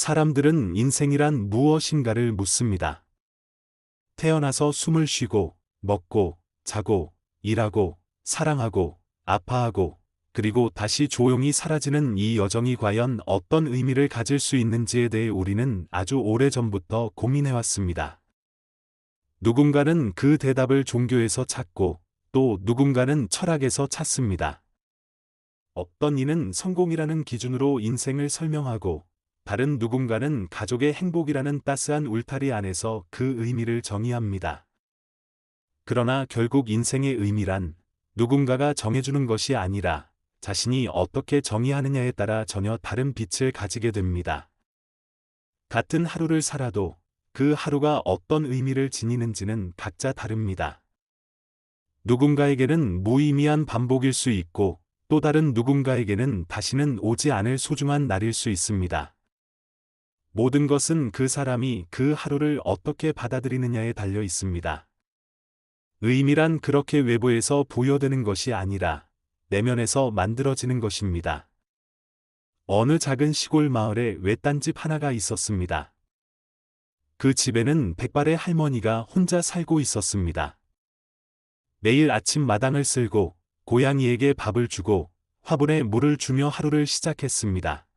사람들은 인생이란 무엇인가를 묻습니다. 태어나서 숨을 쉬고, 먹고, 자고, 일하고, 사랑하고, 아파하고, 그리고 다시 조용히 사라지는 이 여정이 과연 어떤 의미를 가질 수 있는지에 대해 우리는 아주 오래전부터 고민해왔습니다. 누군가는 그 대답을 종교에서 찾고 또 누군가는 철학에서 찾습니다. 어떤 이는 성공이라는 기준으로 인생을 설명하고 다른 누군가는 가족의 행복이라는 따스한 울타리 안에서 그 의미를 정의합니다. 그러나 결국 인생의 의미란 누군가가 정해주는 것이 아니라 자신이 어떻게 정의하느냐에 따라 전혀 다른 빛을 가지게 됩니다. 같은 하루를 살아도 그 하루가 어떤 의미를 지니는지는 각자 다릅니다. 누군가에게는 무의미한 반복일 수 있고 또 다른 누군가에게는 다시는 오지 않을 소중한 날일 수 있습니다. 모든 것은 그 사람이 그 하루를 어떻게 받아들이느냐에 달려 있습니다. 의미란 그렇게 외부에서 부여되는 것이 아니라 내면에서 만들어지는 것입니다. 어느 작은 시골 마을에 외딴집 하나가 있었습니다. 그 집에는 백발의 할머니가 혼자 살고 있었습니다. 매일 아침 마당을 쓸고 고양이에게 밥을 주고 화분에 물을 주며 하루를 시작했습니다.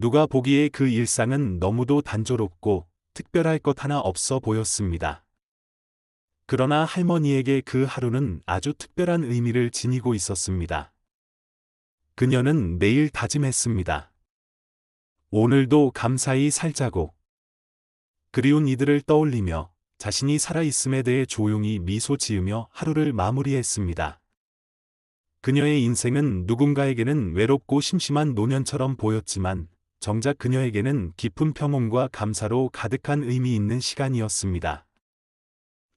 누가 보기에 그 일상은 너무도 단조롭고 특별할 것 하나 없어 보였습니다. 그러나 할머니에게 그 하루는 아주 특별한 의미를 지니고 있었습니다. 그녀는 매일 다짐했습니다. 오늘도 감사히 살자고. 그리운 이들을 떠올리며 자신이 살아있음에 대해 조용히 미소 지으며 하루를 마무리했습니다. 그녀의 인생은 누군가에게는 외롭고 심심한 노년처럼 보였지만 정작 그녀에게는 깊은 평온과 감사로 가득한 의미 있는 시간이었습니다.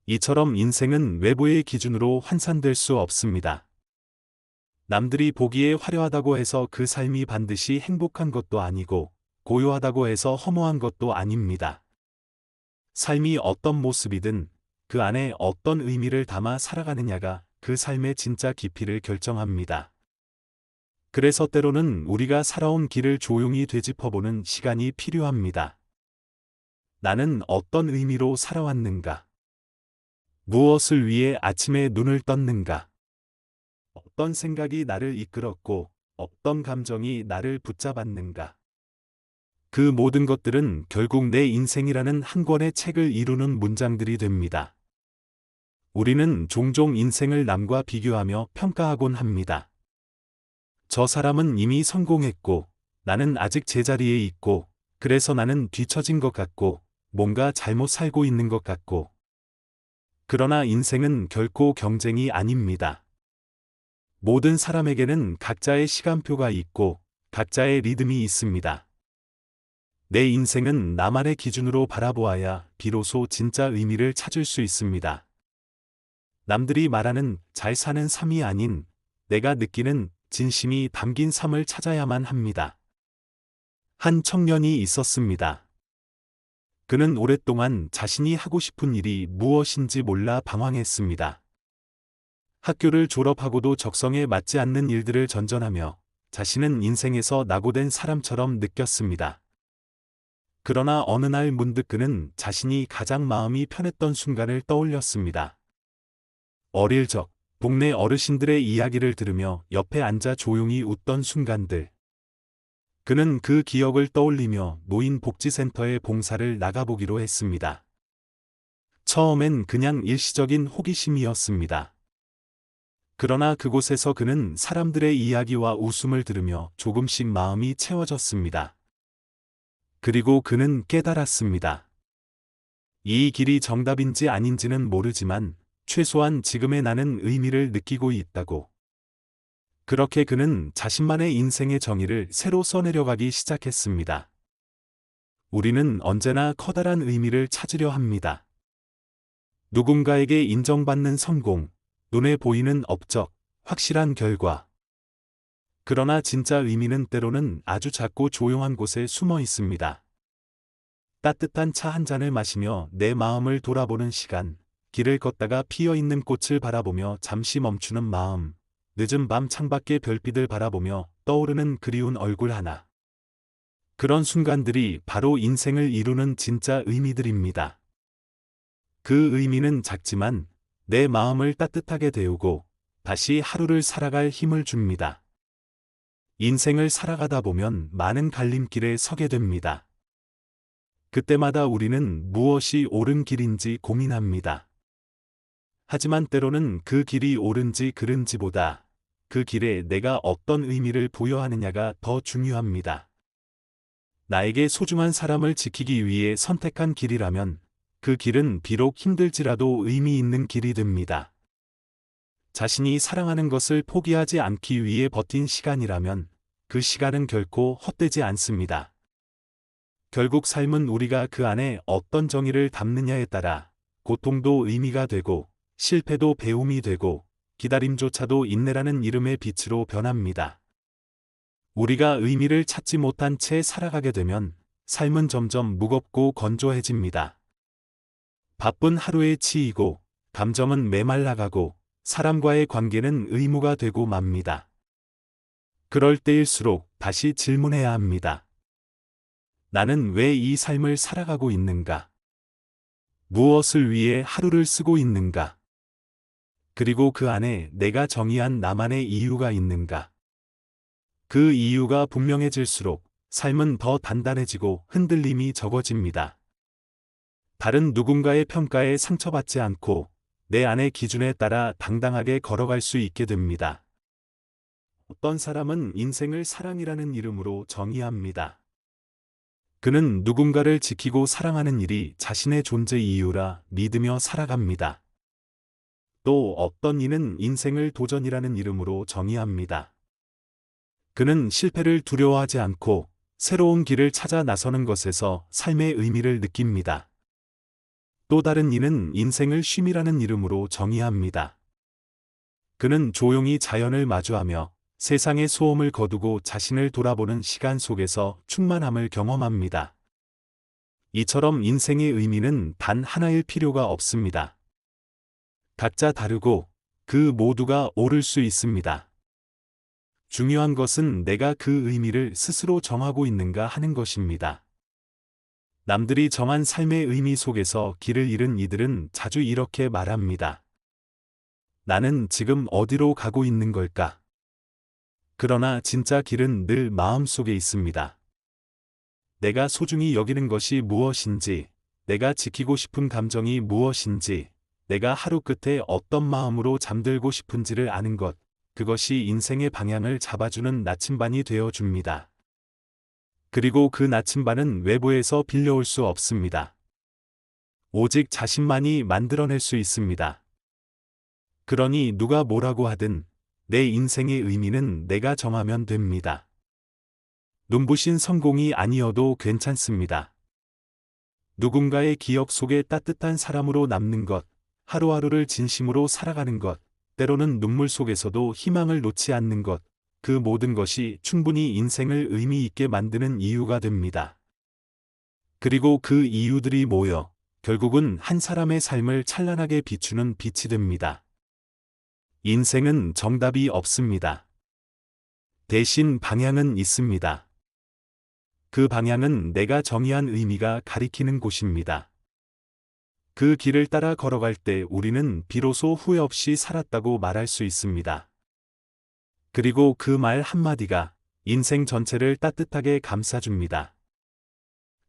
이처럼 인생은 외부의 기준으로 환산될 수 없습니다. 남들이 보기에 화려하다고 해서 그 삶이 반드시 행복한 것도 아니고 고요하다고 해서 허무한 것도 아닙니다. 삶이 어떤 모습이든 그 안에 어떤 의미를 담아 살아가느냐가 그 삶의 진짜 깊이를 결정합니다. 그래서 때로는 우리가 살아온 길을 조용히 되짚어보는 시간이 필요합니다. 나는 어떤 의미로 살아왔는가? 무엇을 위해 아침에 눈을 떴는가? 어떤 생각이 나를 이끌었고 어떤 감정이 나를 붙잡았는가? 그 모든 것들은 결국 내 인생이라는 한 권의 책을 이루는 문장들이 됩니다. 우리는 종종 인생을 남과 비교하며 평가하곤 합니다. 저 사람은 이미 성공했고 나는 아직 제자리에 있고 그래서 나는 뒤처진 것 같고 뭔가 잘못 살고 있는 것 같고 그러나 인생은 결코 경쟁이 아닙니다. 모든 사람에게는 각자의 시간표가 있고 각자의 리듬이 있습니다. 내 인생은 나만의 기준으로 바라보아야 비로소 진짜 의미를 찾을 수 있습니다. 남들이 말하는 잘 사는 삶이 아닌 내가 느끼는 진심이 담긴 삶을 찾아야만 합니다. 한 청년이 있었습니다. 그는 오랫동안 자신이 하고 싶은 일이 무엇인지 몰라 방황했습니다. 학교를 졸업하고도 적성에 맞지 않는 일들을 전전하며 자신은 인생에서 낙오된 사람처럼 느꼈습니다. 그러나 어느 날 문득 그는 자신이 가장 마음이 편했던 순간을 떠올렸습니다. 어릴 적 동네 어르신들의 이야기를 들으며 옆에 앉아 조용히 웃던 순간들. 그는 그 기억을 떠올리며 노인복지센터에 봉사를 나가보기로 했습니다. 처음엔 그냥 일시적인 호기심이었습니다. 그러나 그곳에서 그는 사람들의 이야기와 웃음을 들으며 조금씩 마음이 채워졌습니다. 그리고 그는 깨달았습니다. 이 길이 정답인지 아닌지는 모르지만 최소한 지금의 나는 의미를 느끼고 있다고. 그렇게 그는 자신만의 인생의 정의를 새로 써내려가기 시작했습니다. 우리는 언제나 커다란 의미를 찾으려 합니다. 누군가에게 인정받는 성공, 눈에 보이는 업적, 확실한 결과. 그러나 진짜 의미는 때로는 아주 작고 조용한 곳에 숨어 있습니다. 따뜻한 차 한 잔을 마시며 내 마음을 돌아보는 시간, 길을 걷다가 피어 있는 꽃을 바라보며 잠시 멈추는 마음, 늦은 밤 창밖의 별빛을 바라보며 떠오르는 그리운 얼굴 하나. 그런 순간들이 바로 인생을 이루는 진짜 의미들입니다. 그 의미는 작지만 내 마음을 따뜻하게 데우고 다시 하루를 살아갈 힘을 줍니다. 인생을 살아가다 보면 많은 갈림길에 서게 됩니다. 그때마다 우리는 무엇이 옳은 길인지 고민합니다. 하지만 때로는 그 길이 옳은지 그른지보다 그 길에 내가 어떤 의미를 부여하느냐가 더 중요합니다. 나에게 소중한 사람을 지키기 위해 선택한 길이라면 그 길은 비록 힘들지라도 의미 있는 길이 됩니다. 자신이 사랑하는 것을 포기하지 않기 위해 버틴 시간이라면 그 시간은 결코 헛되지 않습니다. 결국 삶은 우리가 그 안에 어떤 정의를 담느냐에 따라 고통도 의미가 되고 실패도 배움이 되고 기다림조차도 인내라는 이름의 빛으로 변합니다. 우리가 의미를 찾지 못한 채 살아가게 되면 삶은 점점 무겁고 건조해집니다. 바쁜 하루에 치이고 감정은 메말라가고 사람과의 관계는 의무가 되고 맙니다. 그럴 때일수록 다시 질문해야 합니다. 나는 왜 이 삶을 살아가고 있는가? 무엇을 위해 하루를 쓰고 있는가? 그리고 그 안에 내가 정의한 나만의 이유가 있는가? 그 이유가 분명해질수록 삶은 더 단단해지고 흔들림이 적어집니다. 다른 누군가의 평가에 상처받지 않고 내 안의 기준에 따라 당당하게 걸어갈 수 있게 됩니다. 어떤 사람은 인생을 사랑이라는 이름으로 정의합니다. 그는 누군가를 지키고 사랑하는 일이 자신의 존재 이유라 믿으며 살아갑니다. 또 어떤 이는 인생을 도전이라는 이름으로 정의합니다. 그는 실패를 두려워하지 않고 새로운 길을 찾아 나서는 것에서 삶의 의미를 느낍니다. 또 다른 이는 인생을 쉼이라는 이름으로 정의합니다. 그는 조용히 자연을 마주하며 세상의 소음을 거두고 자신을 돌아보는 시간 속에서 충만함을 경험합니다. 이처럼 인생의 의미는 단 하나일 필요가 없습니다. 각자 다르고 그 모두가 옳을 수 있습니다. 중요한 것은 내가 그 의미를 스스로 정하고 있는가 하는 것입니다. 남들이 정한 삶의 의미 속에서 길을 잃은 이들은 자주 이렇게 말합니다. 나는 지금 어디로 가고 있는 걸까? 그러나 진짜 길은 늘 마음속에 있습니다. 내가 소중히 여기는 것이 무엇인지, 내가 지키고 싶은 감정이 무엇인지, 내가 하루 끝에 어떤 마음으로 잠들고 싶은지를 아는 것, 그것이 인생의 방향을 잡아주는 나침반이 되어 줍니다. 그리고 그 나침반은 외부에서 빌려올 수 없습니다. 오직 자신만이 만들어낼 수 있습니다. 그러니 누가 뭐라고 하든 내 인생의 의미는 내가 정하면 됩니다. 눈부신 성공이 아니어도 괜찮습니다. 누군가의 기억 속에 따뜻한 사람으로 남는 것, 하루하루를 진심으로 살아가는 것, 때로는 눈물 속에서도 희망을 놓지 않는 것, 그 모든 것이 충분히 인생을 의미 있게 만드는 이유가 됩니다. 그리고 그 이유들이 모여 결국은 한 사람의 삶을 찬란하게 비추는 빛이 됩니다. 인생은 정답이 없습니다. 대신 방향은 있습니다. 그 방향은 내가 정의한 의미가 가리키는 곳입니다. 그 길을 따라 걸어갈 때 우리는 비로소 후회 없이 살았다고 말할 수 있습니다. 그리고 그 말 한마디가 인생 전체를 따뜻하게 감싸줍니다.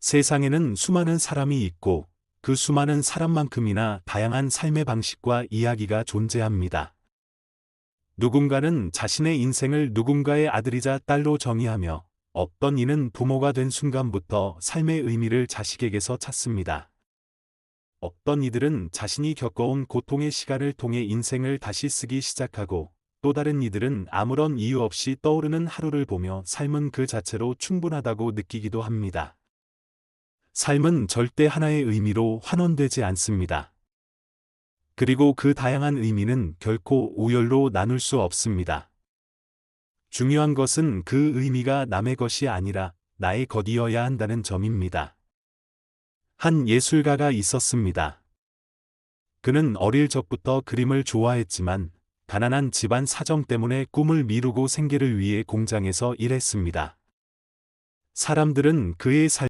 세상에는 수많은 사람이 있고 그 수많은 사람만큼이나 다양한 삶의 방식과 이야기가 존재합니다. 누군가는 자신의 인생을 누군가의 아들이자 딸로 정의하며 어떤 이는 부모가 된 순간부터 삶의 의미를 자식에게서 찾습니다. 어떤 이들은 자신이 겪어온 고통의 시간을 통해 인생을 다시 쓰기 시작하고 또 다른 이들은 아무런 이유 없이 떠오르는 하루를 보며 삶은 그 자체로 충분하다고 느끼기도 합니다. 삶은 절대 하나의 의미로 환원되지 않습니다. 그리고 그 다양한 의미는 결코 우열로 나눌 수 없습니다. 중요한 것은 그 의미가 남의 것이 아니라 나의 것이어야 한다는 점입니다. 한 예술가가 있었습니다. 그는 어릴 적부터 그림을 좋아했지만 가난한 집안 사정 때문에 꿈을 미루고 생계를 위해 공장에서 일했습니다. 사람들은 그의 삶